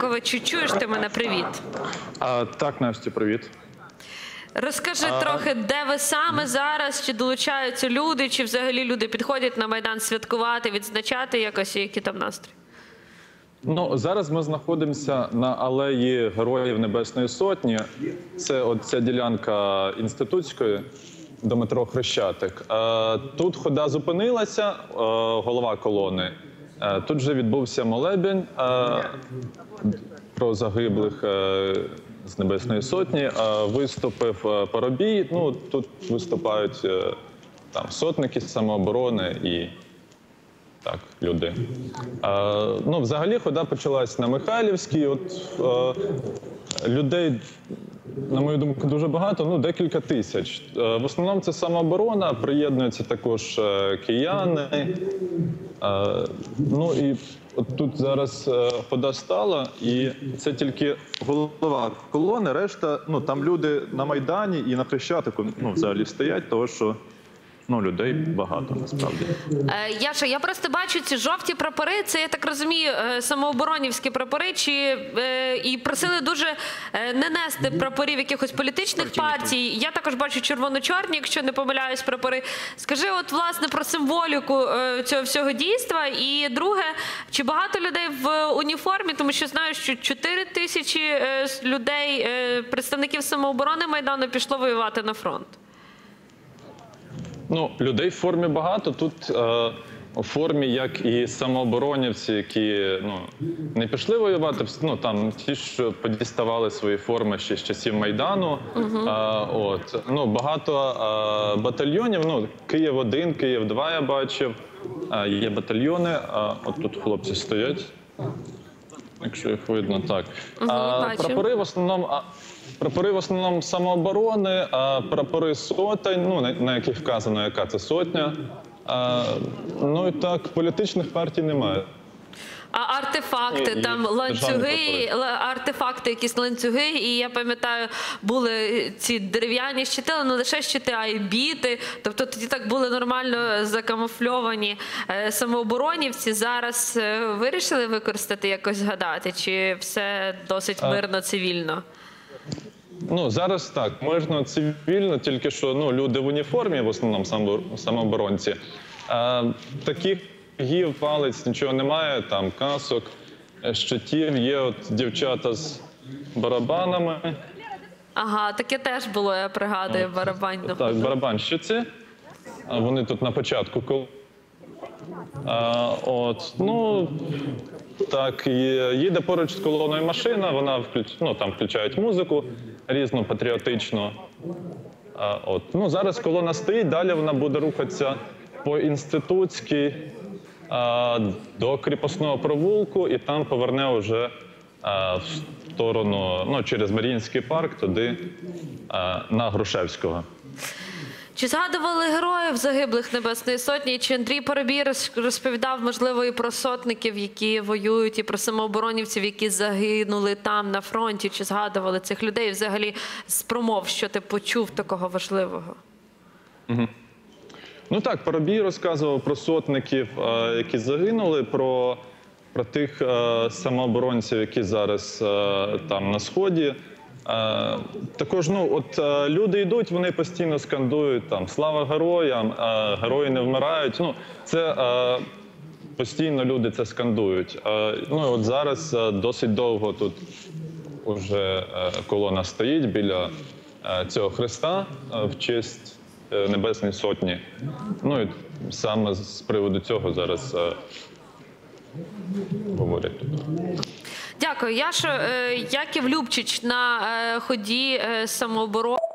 Дякую. Чи чуєш ти мене? Привіт. А, так, Настя, привіт. Розкажи трохи, де ви саме зараз? Чи долучаються люди, чи взагалі люди підходять на майдан святкувати, відзначати якось, і які там настрій? Ну зараз ми знаходимося на алеї Героїв Небесної Сотні. Це от ця ділянка інститутської до метро Хрещатик. Е, Тут хода зупинилася, е, голова колони. Е, Тут вже відбувся молебень е, про загиблих е, з Небесної Сотні. Виступив Парубій. Ну тут виступають там сотники самооборони і так, люди. Ну, взагалі, хода почалась на Михайлівській. От людей, на мою думку, дуже багато, ну декілька тисяч. В основному це самооборона, приєднуються також кияни. Ну і от тут зараз е, хода стала, і це тільки голова колони. Решта, ну там люди на Майдані і на Хрещатику ну, взагалі стоять, того що ну, людей багато насправді. Е, Яша, я просто бачу ці жовті прапори. Це я так розумію, е, самооборонівські прапори. Чи е, і просили дуже не нести прапорів якихось політичних партій. Я також бачу червоно-чорні, якщо не помиляюсь, прапори. Скажи, от власне про символіку цього всього дійства. І друге, чи багато людей в уніформі, тому що знаю, що 4 тисячі людей, представників самооборони майдану, пішло воювати на фронт. Ну, людей в формі багато. Тут е, у формі, як і самооборонівці, які ну, не пішли воювати, ну там ті, що подіставали свої форми ще з часів Майдану. Е, от. ну, багато е, батальйонів. Ну, Київ 1 Київ 2 я бачив. Е, є батальйони. Е, от тут хлопці стоять. Якщо їх видно, так. А, бачу. прапори в основному. А, прапори в основному самооборони, а прапори сотень, ну на, на яких вказано, яка це сотня. А, ну і так, політичних партій немає. А артефакти, І- і там державні ланцюги, артефакти, якісь ланцюги, і я пам'ятаю, були ці дерев'яні щити, але не лише щити, а й біти. Тобто тоді так були нормально закамуфльовані е, самооборонівці. Зараз е, вирішили використати якось згадати, чи все досить мирно, цивільно? Ну зараз так, можна цивільно, тільки що ну, люди в уніформі, в основному самооборонці. А, таких гів, палець, нічого немає, там касок, щитів, є от дівчата з барабанами. Ага, таке теж було, я пригадую, барабанну. Так, барабанщиці. Вони тут на початку. А, от, ну, так, їде поруч з колоною машина, вона включ... ну, там включають музику різну патріотичну. А, от, ну, зараз колона стоїть, далі вона буде рухатися по інститутській до кріпосного провулку і там поверне вже в сторону, ну, через Маріїнський парк, туди на Грушевського. Чи згадували героїв загиблих Небесної Сотні? Чи Андрій Парубій роз- розповідав, можливо, і про сотників, які воюють, і про самооборонівців, які загинули там на фронті? Чи згадували цих людей? Взагалі з промов, що ти почув такого важливого? Ну так, Парубій розказував про сотників, е, які загинули, про, про тих е, самооборонців, які зараз е, там на сході. Також ну, от люди йдуть, вони постійно скандують там слава героям, герої не вмирають. Ну, це постійно люди це скандують. Ну от зараз досить довго тут уже колона стоїть біля цього хреста в честь Небесної Сотні. Ну і саме з приводу цього зараз говорять. говорять Я Дякую. як і Яків Любчич на е, ході е, самооборони.